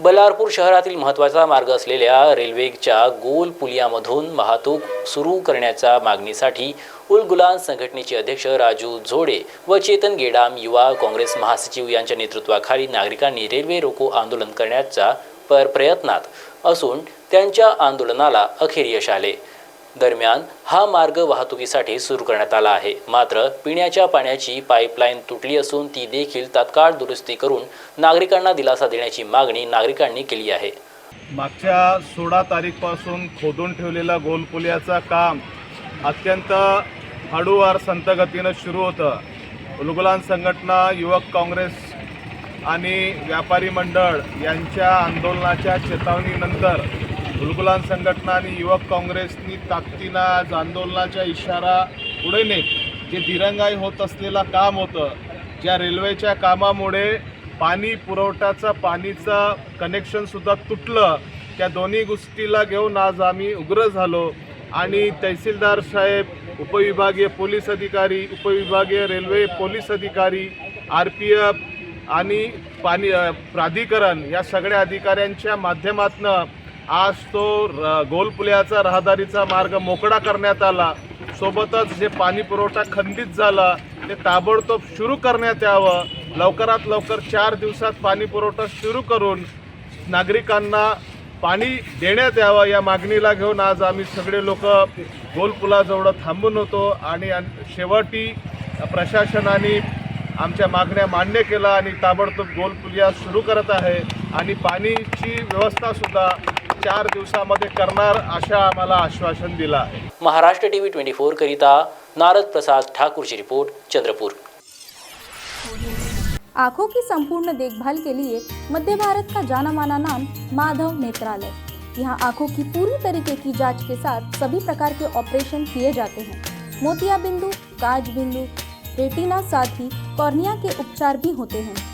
बल्लारपूर शहरातील महत्त्वाचा मार्ग असलेल्या रेल्वेच्या गोल पुलियामधून वाहतूक सुरू करण्याच्या मागणीसाठी उलगुलान संघटनेचे अध्यक्ष राजू झोडे व चेतन गेडाम युवा काँग्रेस महासचिव यांच्या नेतृत्वाखाली नागरिकांनी रेल्वे रोको आंदोलन करण्याच्या पर प्रयत्नात असून त्यांच्या आंदोलनाला अखेर यश आले. दरम्यान हा मार्ग वाहतुकीसाठी सुरू करण्यात आला आहे. मात्र पिण्याच्या पाण्याची पाईपलाईन तुटली असून ती देखील तात्काळ दुरुस्ती करून नागरिकांना दिलासा देण्याची मागणी नागरिकांनी केली आहे. मागच्या सोळा तारीखपासून खोदून ठेवलेला गोलपुलियाचं काम अत्यंत हळूवार संतगतीनं सुरू होतं. उलगुलान संघटना युवक काँग्रेस आणि व्यापारी मंडळ यांच्या आंदोलनाच्या चेतावणीनंतर गुलगुलान संघटना आणि युवक काँग्रेसनी ताकदीनं आज आंदोलनाचा इशारा पुढे नेत जे दिरंगाई होत असलेला काम होतं ज्या रेल्वेच्या कामामुळे पाणी पुरवठ्याचं पाणीचं कनेक्शनसुद्धा तुटलं त्या दोन्ही गोष्टीला घेऊन आज आम्ही उग्र झालो. आणि तहसीलदार साहेब उपविभागीय पोलीस अधिकारी उपविभागीय रेल्वे पोलीस अधिकारी आर पी एफ आणि पाणी प्राधिकरण या सगळ्या अधिकाऱ्यांच्या माध्यमातनं आज तो र गोलपुल्याचा रहदारीचा मार्ग मोकळा करण्यात आला. सोबतच जे पाणी पुरवठा खंडित झाला ते ताबडतोब सुरू करण्यात यावं. लवकरात लवकर चार दिवसात पाणी पुरवठा सुरू करून नागरिकांना पाणी देण्यात यावं या मागणीला घेऊन आज आम्ही सगळे लोक गोलपुलाजवळ थांबून होतो आणि शेवटी प्रशासनाने आमच्या मागण्या मान्य केला आणि ताबडतोब गोलपुलिया सुरू करत आहे. आणि पाणीची व्यवस्थासुद्धा चार दिवसामध्ये करणार अशा आम्हाला आश्वासन दिलं आहे. महाराष्ट्र टीव्ही ट्वेंटी फोर करिता नारद प्रसाद ठाकूरची रिपोर्ट चंद्रपूर. आँखों की संपूर्ण देखभाल के लिए मध्य भारत का जाना माना नाम माधव नेत्रालय। यहाँ आँखों की पूरी तरीके की जाँच के साथ सभी प्रकार के ऑपरेशन किए जाते हैं। मोतिया बिंदु काज बिंदु रेटिना साथ ही कॉर्निया के उपचार भी होते हैं।